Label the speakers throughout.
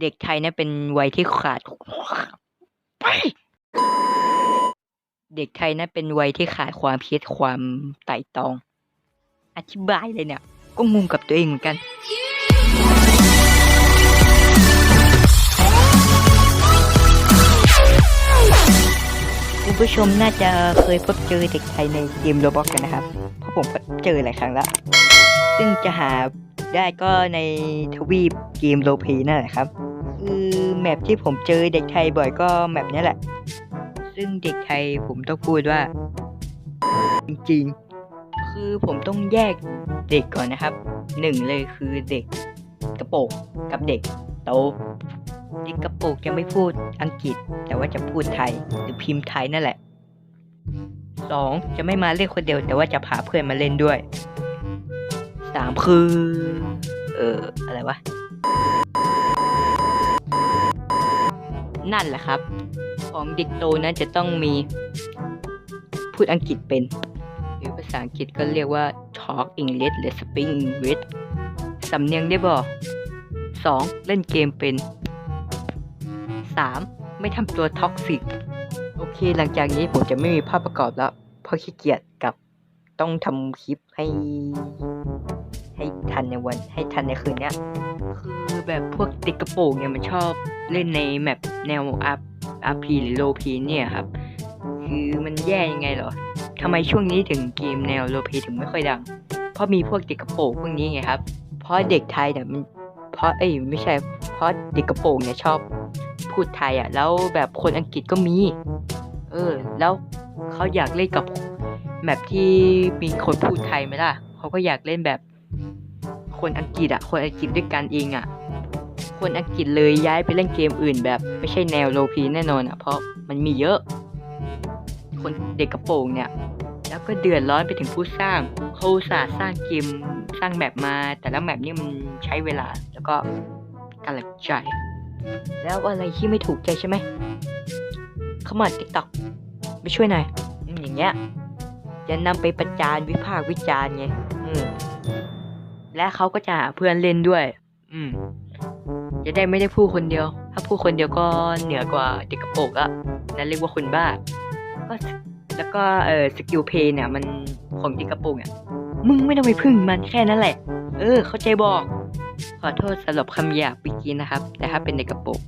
Speaker 1: เด็กไทยเนี่ยเป็นวัยที่ขาดไปเด็กไทยนะเป็นวัยที่ขาดความคิดความไต่ตอง อธิบายเลยเนี่ย ก็งงกับตัวเองเหมือนกัน คุณผู้ชมน่าจะเคยพบเจอเด็กไทยในเกมโรบอกกันนะครับ เพราะผมก็เจอหลายครั้งแล้ว ซึ่งจะหา ได้ก็ในทวีปเกมโรเพนั่นแหละครับ คือแมปที่ผมเจอเด็กไทยบ่อยก็แมปนี้แหละ ซึ่งเด็กไทยผมต้องพูดว่า จริงๆ คือผมต้องแยกเด็กก่อนนะครับหนึ่งเลยคือเด็กกระโปรงกับเด็กโตเด็กกระโปรงจะไม่พูดอังกฤษ แต่ว่าจะพูดไทยหรือพิมพ์ไทยนั่นแหละสองจะไม่มาเล่นคนเดียวแต่ว่าจะพาเพื่อนมาเล่นด้วย สามคือ เอออะไรวะ นั่นแหละครับ ของเด็กโตนั้นจะต้องมี พูดอังกฤษเป็น หรือภาษาอังกฤษก็เรียกว่า talk English หรือ speak English สำเนียงได้บ่สองเล่นเกมเป็นสามไม่ทำตัวท็อกซิกโอเค หลังจากนี้ผมจะไม่มีภาพประกอบแล้ว เพราะขี้เกียจกับต้องทำคลิปให้ ให้ทันในวันให้ทันในคืนเนี้ยคือแบบพวกเด็กกระโปงเนี่ยมันชอบเล่นในแมปแนวอัพอาร์พีหรือโลพีเนี่ยครับ คือมันแย่ยังไงเหรอทำไมช่วงนี้ถึงเกมแนวโลพีถึงไม่ค่อยดัง เพราะมีพวกเด็กกระโปงพวกนี้ไงครับ เพราะเด็กไทยเนี่ยมันเพราะเอ้ยไม่ใช่ เพราะเด็กกระโปงเนี่ยชอบพูดไทยอะ แล้วแบบคนอังกฤษก็มี เออ แล้วเขาอยากเล่นกับแมปที่มีคนพูดไทยไหมล่ะ เขาก็อยากเล่นแบบ คนอังกฤษอะคนอังกฤษด้วยกันเองอะคนอังกฤษเลยย้ายไปเล่นเกมอื่นแบบไม่ใช่แนวโลพีแน่นอนอะเพราะมันมีเยอะ คนเด็กกระโปรงเนี่ย แล้วก็เดือดร้อนไปถึงผู้สร้างเขาสาสร้างเกมสร้างแมปมา แต่ละแมปนี่มันใช้เวลาแล้วก็กำลังใจ แล้วอะไรที่ไม่ถูกใจใช่ไหมเข้ามาติ๊กต็อกไปช่วยหน่อยอืมอย่างเงี้ยจะนำไปประจานวิพากษ์วิจารณ์ไง และเขาก็จะหาเพื่อนเล่นด้วย อืม จะได้ไม่ได้พูดคนเดียว ถ้าพูดคนเดียวก็เหนือกว่าเด็กกระโปรงอะนั่นเรียกว่าคนบ้า ก็สแล้วก็เออสกิลเพย์เนี่ย มันของเด็กกระโปรงอะมึงไม่ต้องไปพึ่งมันแค่นั้นแหละ เออ เข้าใจบอก ขอโทษสำหรับคำหยาบเมื่อกี้นะครับ แต่ถ้าเป็นเด็กกระโปรง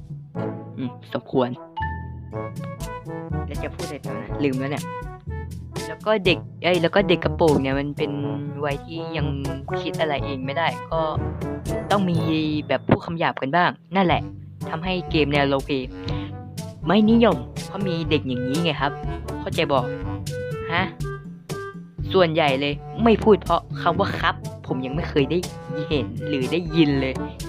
Speaker 1: อืมสมควร แล้วจะพูดอะไรต่อนะลืมแล้วเนี่ย แล้วก็เด็กเอ้ยแล้วก็เด็กกระโปรงเนี่ยมันเป็นวัยที่ยังคิดอะไรเองไม่ได้ ก็ต้องมีแบบพูดคำหยาบกันบ้าง นั่นแหละทำให้เกมแนวโลเพไม่นิยมเพราะมีเด็กอย่างนี้ไงครับ เข้าใจบอกฮะส่วนใหญ่เลยไม่พูดเพราะคำว่าครับ ผมยังไม่เคยได้เห็นหรือได้ยินเลยใน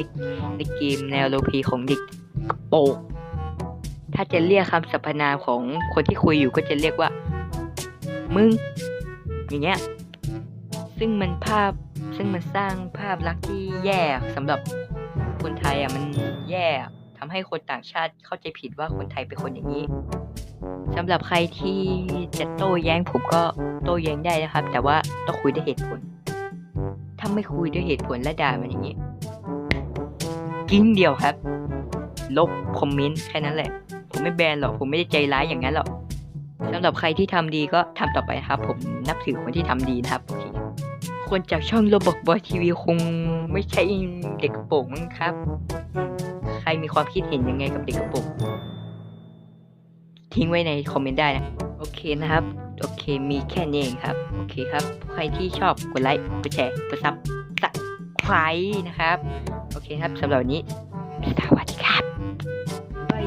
Speaker 1: ในเกมแนวโลเพของเด็กกระโปรงถ้าจะเรียกคำสรรพนามของคนที่คุยอยู่ก็จะเรียกว่า มึง อย่างเงี้ย ซึ่งมันภาพ ซึ่งมันสร้างภาพลักษณ์ที่แย่สำหรับคนไทยอะมันแย่ทำให้คนต่างชาติเข้าใจผิดว่าคนไทยเป็นคนอย่างนี้สำหรับใครที่จะโต้แย้งผมก็โต้แย้งได้นะครับ แต่ว่าต้องคุยด้วยเหตุผล ถ้าไม่คุยด้วยเหตุผลและด่ามันอย่างนี้ กิ้งเดียวครับ ลบคอมเมนต์แค่นั้นแหละ ผมไม่แบนหรอก ผมไม่ได้ใจร้ายอย่างนั้นหรอก สำหรับใครที่ทำดีก็ทำต่อไปครับ ผมนับถือคนที่ทำดีนะครับโอเคคนจากช่องโรบอกบอยทีวีคงไม่ใช่เด็กกระโปรงครับ ใครมีความคิดเห็นยังไงกับเด็กกระโปรงทิ้งไว้ในคอมเมนต์ได้นะ โอเคนะครับ โอเคมีแค่นี้เองครับ โอเคครับ ใครที่ชอบกดไลค์กดแชร์กดซับสักใครนะครับ โอเคครับสำหรับวันนี้สวัสดีครับ บาย